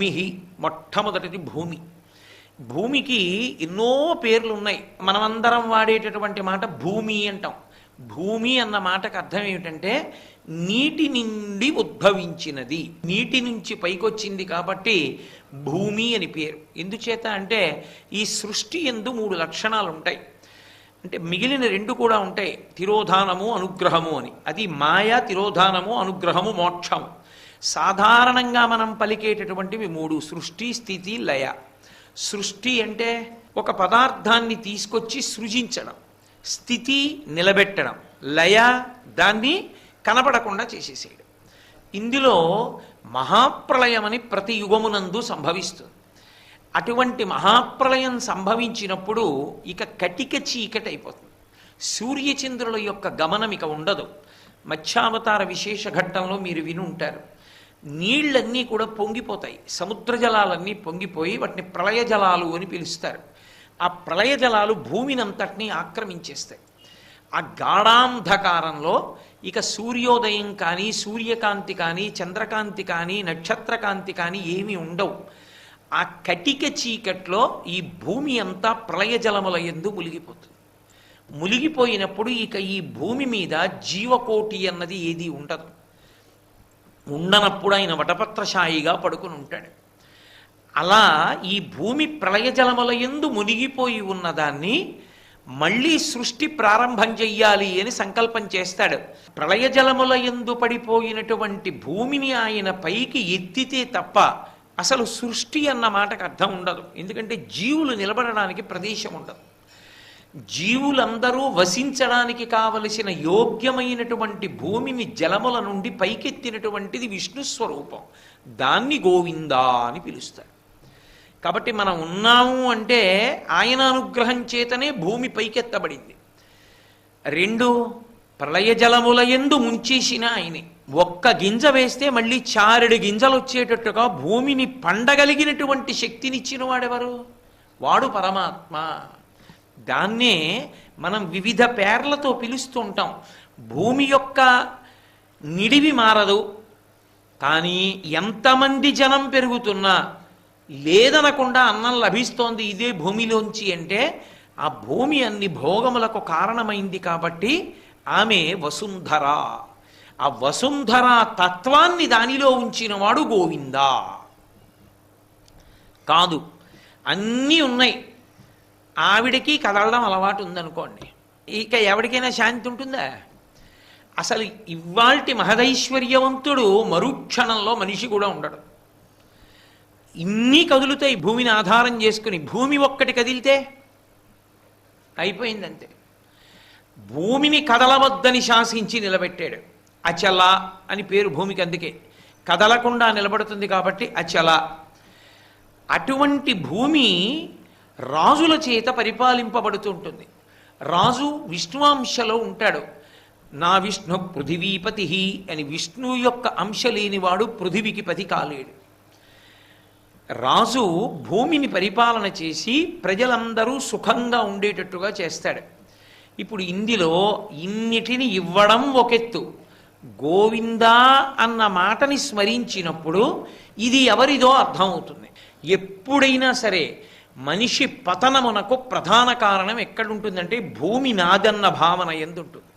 భూమి మొట్టమొదటిది భూమి. భూమికి ఎన్నో పేర్లు ఉన్నాయి మనమందరం వాడేటటువంటి మాట భూమి అంటాం. భూమి అన్న మాటకు అర్థం ఏమిటంటే నీటి నుండి ఉద్భవించినది. నీటి నుంచి పైకొచ్చింది కాబట్టి భూమి అని పేరు. ఎందుచేత అంటే ఈ సృష్టి ఎందు మూడు లక్షణాలు ఉంటాయి అంటే మిగిలిన రెండు కూడా ఉంటాయి. తిరోధానము అనుగ్రహము అని. అది మాయ తిరోధానము అనుగ్రహము మోక్షము. సాధారణంగా మనం పలికేటటువంటివి మూడు. సృష్టి స్థితి లయ. సృష్టి అంటే ఒక పదార్థాన్ని తీసుకొచ్చి సృజించడం. స్థితి నిలబెట్టడం. లయ దాన్ని కనపడకుండా చేసేసేయడం. ఇందులో మహాప్రళయం అని ప్రతి యుగమునందు సంభవిస్తుంది. అటువంటి మహాప్రళయం సంభవించినప్పుడు ఇక కటిక చీకటి అయిపోతుంది సూర్యచంద్రుల యొక్క గమనం ఇక ఉండదు. మత్స్యావతార విశేష ఘట్టంలో మీరు విని ఉంటారు నీళ్ళన్నీ కూడా పొంగిపోతాయి. సముద్ర జలాలన్నీ పొంగిపోయి వాటిని ప్రళయ జలాలు అని పిలుస్తారు. ఆ ప్రళయ జలాలు భూమినంతటినీ ఆక్రమించేస్తాయి. ఆ గాఢాంధకారంలో ఇక సూర్యోదయం కానీ సూర్యకాంతి కానీ చంద్రకాంతి కానీ నక్షత్రకాంతి కానీ ఏమీ ఉండవు. ఆ కటిక చీకట్లో ఈ భూమి అంతా ప్రళయ జలముల ఎందు ములిగిపోతుంది. ములిగిపోయినప్పుడు ఇక ఈ భూమి మీద జీవకోటి అన్నది ఏది ఉండదు. ఉండనప్పుడు ఆయన వటపత్రశాయిగా పడుకుని ఉంటాడు. అలా ఈ భూమి ప్రళయజలముల ఎందు మునిగిపోయి ఉన్నదాన్ని మళ్ళీ సృష్టి ప్రారంభం చెయ్యాలి అని సంకల్పం చేస్తాడు. ప్రళయజలముల ఎందు పడిపోయినటువంటి భూమిని ఆయన పైకి ఎత్తితే తప్ప అసలు సృష్టి అన్న మాటకు అర్థం ఉండదు. ఎందుకంటే జీవులు నిలబడడానికి ప్రదేశం ఉండదు. జీవులందరూ వసించడానికి కావలసిన యోగ్యమైనటువంటి భూమిని జలముల నుండి పైకెత్తినటువంటిది విష్ణు స్వరూపం. దాన్ని గోవిందా అని పిలుస్తారు. కాబట్టి మనం ఉన్నాము అంటే ఆయన అనుగ్రహం చేతనే భూమి పైకెత్తబడింది. రెండు ప్రళయ జలముల ఎందు ముంచేసిన ఆయనే. ఒక్క గింజ వేస్తే మళ్ళీ చారెడు గింజలు వచ్చేటట్టుగా భూమిని పండగలిగినటువంటి శక్తినిచ్చిన వాడెవరు వాడు పరమాత్మ. దాన్నే మనం వివిధ పేర్లతో పిలుస్తూ ఉంటాం. భూమి యొక్క నిడివి మారదు. కానీ ఎంతమంది జనం పెరుగుతున్నా లేదనకుండా అన్నం లభిస్తోంది ఇదే భూమిలోంచి అంటే ఆ భూమి అన్ని భోగములకు కారణమైంది కాబట్టి ఆమె వసుంధర. ఆ వసుంధర తత్వాన్ని దానిలో ఉంచినవాడు గోవిందా. కాదు అన్నీ ఉన్నాయి. ఆవిడకి కదలడం అలవాటు ఉందనుకోండి. ఇక ఎవరికైనా శాంతి ఉంటుందా? అసలు ఇవాల్టి మహదైశ్వర్యవంతుడు మరుక్షణంలో మనిషి కూడా ఉండడు. ఇన్ని కదులుతాయి భూమిని ఆధారం చేసుకుని. భూమి ఒక్కటి కదిలితే అయిపోయిందంతే. భూమిని కదలవద్దని శాసించి నిలబెట్టాడు. అచల అని పేరు భూమికి అందుకే. కదలకుండా నిలబడుతుంది కాబట్టి అచల. అటువంటి భూమి రాజుల చేత పరిపాలింపబడుతుంటుంది. రాజు విష్ణువాంశలో ఉంటాడు. నా విష్ణు పృథివీపతి అని విష్ణు యొక్క అంశ లేనివాడు పృథివికి పతి కాలేడు. రాజు భూమిని పరిపాలన చేసి ప్రజలందరూ సుఖంగా ఉండేటట్టుగా చేస్తాడు. ఇప్పుడు ఇందులో ఇన్నిటిని ఇవ్వడం ఒకెత్తు. గోవిందా అన్న మాటని స్మరించినప్పుడు ఇది ఎవరిదో అర్థమవుతుంది. ఎప్పుడైనా సరే మనిషి పతనమునకు ప్రధాన కారణం ఎక్కడుంటుందంటే భూమి నాదన్న భావన ఎందుంటుంది?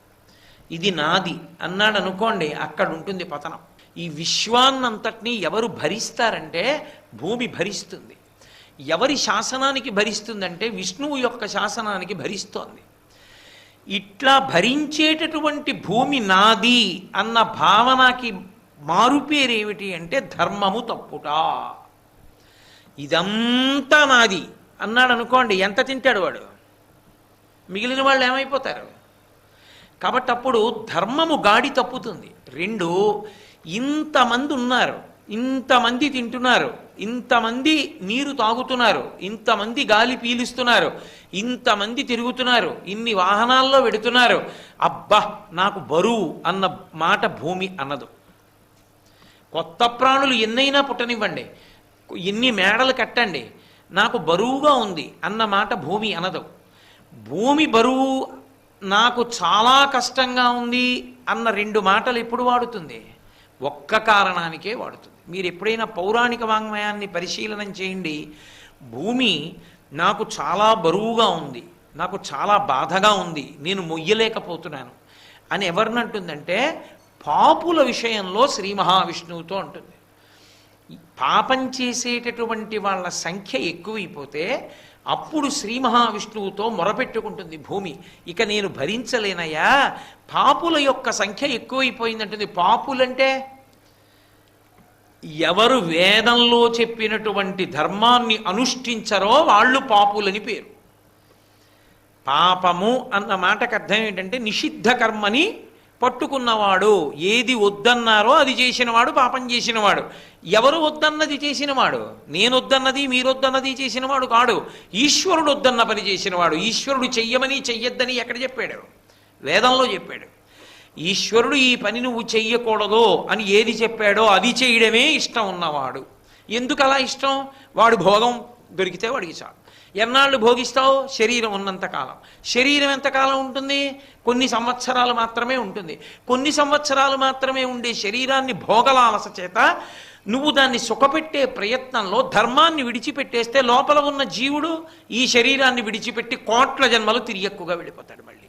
ఇది నాది అన్నాడు అనుకోండి అక్కడ ఉంటుంది పతనం. ఈ విశ్వాన్నంతటినీ ఎవరు భరిస్తారంటే భూమి భరిస్తుంది. ఎవరి శాసనానికి భరిస్తుందంటే విష్ణువు యొక్క శాసనానికి భరిస్తోంది. ఇట్లా భరించేటటువంటి భూమి నాది అన్న భావనకి మారుపేరేమిటి అంటే ధర్మము తప్పుట. ఇదంతా నాది. అన్నాడు అనుకోండి ఎంత తింటాడు వాడు? మిగిలిన వాళ్ళు ఏమైపోతారు? కాబట్టి అప్పుడు ధర్మము గాడి తప్పుతుంది. రెండు ఇంతమంది ఉన్నారు ఇంతమంది తింటున్నారు ఇంతమంది నీరు తాగుతున్నారు ఇంతమంది గాలి పీలుస్తున్నారు ఇంతమంది తిరుగుతున్నారు ఇన్ని వాహనాల్లో వెడుతున్నారు. అబ్బా నాకు బరువు అన్న మాట భూమి అన్నదు. కొత్త ప్రాణులు ఎన్నైనా పుట్టనివ్వండి. ఎన్ని మేడలు కట్టండి నాకు బరువుగా ఉంది అన్న మాట భూమి అనదు. భూమి బరువు నాకు చాలా కష్టంగా ఉంది అన్న రెండు మాటలు ఎప్పుడు వాడుతుంది? ఒక్క కారణానికే వాడుతుంది. మీరు ఎప్పుడైనా పౌరాణిక వాంగ్మయాన్ని పరిశీలనం చేయండి భూమి నాకు చాలా బరువుగా ఉంది నాకు చాలా బాధగా ఉంది నేను మొయ్యలేకపోతున్నాను అని ఎవరినంటుందంటే పాపుల విషయంలో శ్రీ మహావిష్ణువుతో అంటుంది. పాపం చేసేటటువంటి వాళ్ళ సంఖ్య ఎక్కువైపోతే అప్పుడు శ్రీ మహావిష్ణువుతో మొరపెట్టుకుంటుంది భూమి. ఇక నేను భరించలేనయ్యా. పాపుల యొక్క సంఖ్య ఎక్కువైపోయిందంటుంది. పాపులంటే ఎవరు వేదంలో చెప్పినటువంటి ధర్మాన్ని అనుష్ఠించరో వాళ్ళు పాపులని పేరు. పాపము అన్న మాటకు అర్థం ఏంటంటే నిషిద్ధ కర్మని పట్టుకున్నవాడు ఏది వద్దన్నారో అది చేసినవాడు పాపం చేసినవాడు. ఎవరు వద్దన్నది చేసినవాడు? నేను వద్దన్నది మీరు వద్దన్నది చేసినవాడు కాడు. ఈశ్వరుడు వద్దన్న పని చేసినవాడు. ఈశ్వరుడు చెయ్యమని చెయ్యొద్దని ఎక్కడ చెప్పాడు? వేదంలో చెప్పాడు. ఈశ్వరుడు ఈ పని నువ్వు చెయ్యకూడదు అని ఏది చెప్పాడో అది చేయడమే ఇష్టం ఉన్నవాడు. ఎందుకు అలా ఇష్టం? వాడు భోగం దొరికితే వాడికి చాలు. ఎన్నాళ్ళు భోగిస్తావు శరీరం ఉన్నంతకాలం శరీరం ఎంతకాలం ఉంటుంది? కొన్ని సంవత్సరాలు మాత్రమే ఉంటుంది. కొన్ని సంవత్సరాలు మాత్రమే ఉండే శరీరాన్ని భోగలాలస చేత నువ్వు దాన్ని సుఖపెట్టే ప్రయత్నంలో ధర్మాన్ని విడిచిపెట్టేస్తే లోపల ఉన్న జీవుడు ఈ శరీరాన్ని విడిచిపెట్టి కోట్ల జన్మలు తిరిగి ఎక్కువగా వెళ్ళిపోతాడు మళ్ళీ.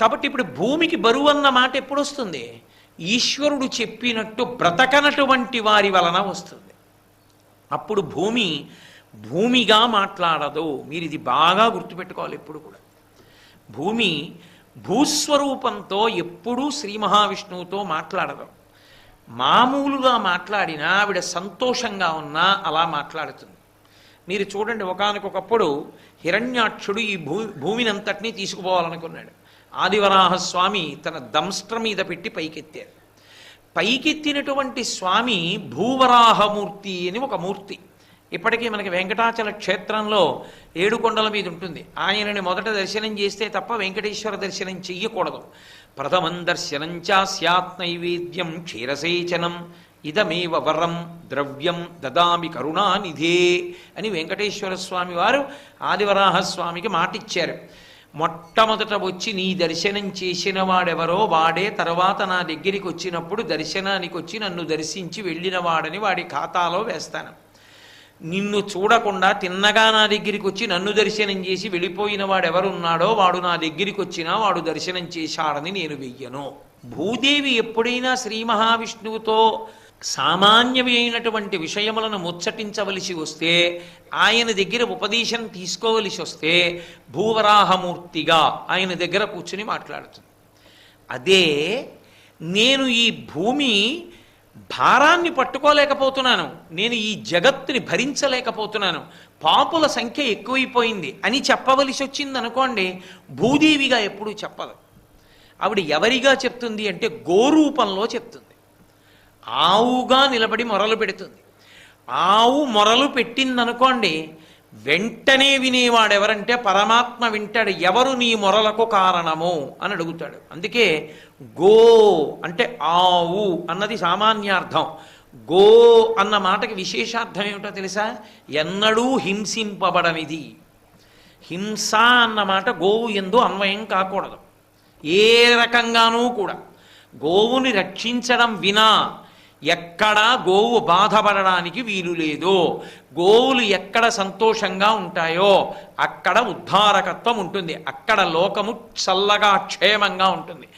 కాబట్టి ఇప్పుడు భూమికి బరువు అన్న మాట ఎప్పుడు వస్తుంది ఈశ్వరుడు చెప్పినట్టు బ్రతకనటువంటి వారి వలన వస్తుంది. అప్పుడు భూమి భూమిగా మాట్లాడదు మీరు ఇది బాగా గుర్తుపెట్టుకోవాలి ఎప్పుడు కూడా. భూమి భూస్వరూపంతో ఎప్పుడూ శ్రీ మహావిష్ణువుతో మాట్లాడదు. మామూలుగా మాట్లాడినా ఆవిడ సంతోషంగా ఉన్నా అలా మాట్లాడుతుంది. మీరు చూడండి ఒకనకొకప్పుడు హిరణ్యాక్షుడు ఈ భూ భూమిని అంతటినీ తీసుకుపోవాలనుకున్నాడు ఆదివరాహస్వామి తన దంస్ట్ర మీద పెట్టి పైకెత్తారు. పైకెత్తినటువంటి స్వామి భూవరాహమూర్తి అని ఒక మూర్తి. ఇప్పటికీ మనకి వెంకటాచల క్షేత్రంలో ఏడు కొండల మీద ఉంటుంది. ఆయనని మొదట దర్శనం చేస్తే తప్ప వెంకటేశ్వర దర్శనం చెయ్యకూడదు. ప్రథమం దర్శనం చా స్యాత్ నైవేద్యం క్షీరసేచనం. ఇదమేవ వరం ద్రవ్యం దదామి కరుణానిధే అని వెంకటేశ్వర స్వామి వారు ఆదివరాహస్వామికి మాటిచ్చారు. మొట్టమొదట వచ్చి నీ దర్శనం చేసిన వాడెవరో వాడే తర్వాత నా దగ్గరికి వచ్చినప్పుడు దర్శనానికి వచ్చి నన్ను దర్శించి వెళ్ళిన వాడని వాడి ఖాతాలో వేస్తాను. నిన్ను చూడకుండా తిన్నగా నా దగ్గరికి వచ్చి నన్ను దర్శనం చేసి వెళ్ళిపోయిన వాడు ఎవరున్నాడో వాడు నా దగ్గరికి వచ్చినా వాడు దర్శనం చేశాడని నేను వెయ్యను. భూదేవి ఎప్పుడైనా శ్రీ మహావిష్ణువుతో సామాన్యమైనటువంటి అయినటువంటి విషయములను ముచ్చటించవలసి వస్తే ఆయన దగ్గర ఉపదేశం తీసుకోవలసి వస్తే భూవరాహమూర్తిగా ఆయన దగ్గర కూర్చుని మాట్లాడుతుంది. అదే నేను ఈ భూమి భారాన్ని పట్టుకోలేకపోతున్నాను. నేను ఈ జగత్తుని భరించలేకపోతున్నాను. పాపుల సంఖ్య ఎక్కువైపోయింది అని చెప్పవలసి వచ్చింది అనుకోండి భూదేవిగా ఎప్పుడూ చెప్పదు. ఆవిడ ఎవరిగా చెప్తుంది అంటే గోరూపంలో చెప్తుంది. ఆవుగా నిలబడి మొరలు పెడుతుంది. ఆవు మొరలు పెట్టిందనుకోండి వెంటనే వినేవాడు ఎవరంటే పరమాత్మ వింటాడు ఎవరు నీ మొరలకు కారణము అని అడుగుతాడు. అందుకే గో అంటే ఆవు అన్నది సామాన్యార్థం. గో అన్న మాటకి విశేషార్థం ఏమిటో తెలుసా? ఎన్నడూ హింసింపబడనిది. హింస అన్న మాట గోవు ఎందు అన్వయం కాకూడదు. ఏ రకంగానూ కూడా. గోవుని రక్షించడం వినా ఎక్కడా గోవు బాధపడడానికి వీలు లేదు. గోవులు ఎక్కడ సంతోషంగా ఉంటాయో అక్కడ ఉద్ధారకత్వం ఉంటుంది. అక్కడ లోకము చల్లగా క్షేమంగా ఉంటుంది.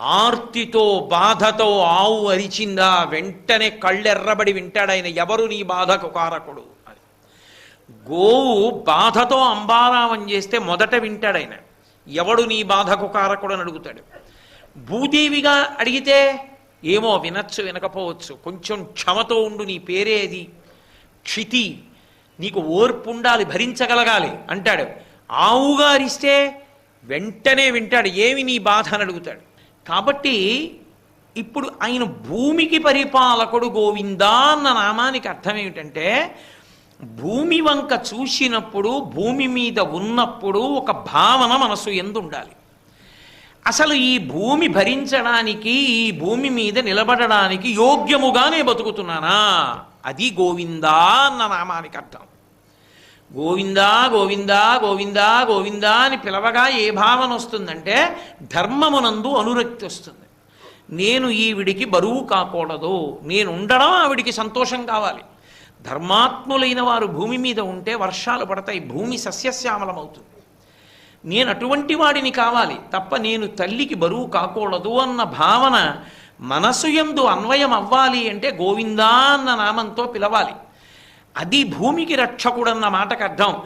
ఆర్తితో బాధతో ఆవు అరిచిందా వెంటనే కళ్ళెర్రబడి వింటాడైన ఎవరు నీ బాధకు కారకుడు? అని గోవు బాధతో అంబారావం చేస్తే మొదట వింటాడైన ఎవడు నీ బాధకు కారకుడు అని అడుగుతాడు. భూదేవిగా అడిగితే ఏమో వినచ్చు వినకపోవచ్చు. కొంచెం క్షమతో ఉండు నీ పేరేది క్షితి. నీకు ఓర్పు ఉండాలి భరించగలగాలి అంటాడు. ఆవుగా అరిస్తే వెంటనే వింటాడు ఏమి నీ బాధ అని అడుగుతాడు. కాబట్టి ఇప్పుడు ఆయన భూమికి పరిపాలకుడు గోవిందా అన్న నామానికి అర్థం ఏమిటంటే భూమి వంక చూసినప్పుడు భూమి మీద ఉన్నప్పుడు ఒక భావన మనసు ఎందు ఉండాలి అసలు ఈ భూమి భరించడానికి ఈ భూమి మీద నిలబడడానికి యోగ్యముగానే బతుకుతున్నానా? అది గోవిందా అన్న నామానికి అర్థం. గోవిందా గోవిందా గోవిందా గోవిందా అని పిలవగా ఏ భావన వస్తుందంటే ధర్మమునందు అనురక్తి వస్తుంది. నేను ఈవిడికి బరువు కాకూడదు. నేను ఉండడం ఆవిడికి సంతోషం కావాలి. ధర్మాత్ములైన వారు భూమి మీద ఉంటే వర్షాలు పడతాయి. భూమి సస్యశ్యామలమవుతుంది. నేను అటువంటి వాడిని కావాలి. తప్ప నేను తల్లికి బరువు కాకూడదు అన్న భావన మనసు ఎందు అన్వయం అవ్వాలి అంటే గోవిందా అన్న నామంతో పిలవాలి. అది భూమికి రక్షకుడన్న మాటకు అర్థం.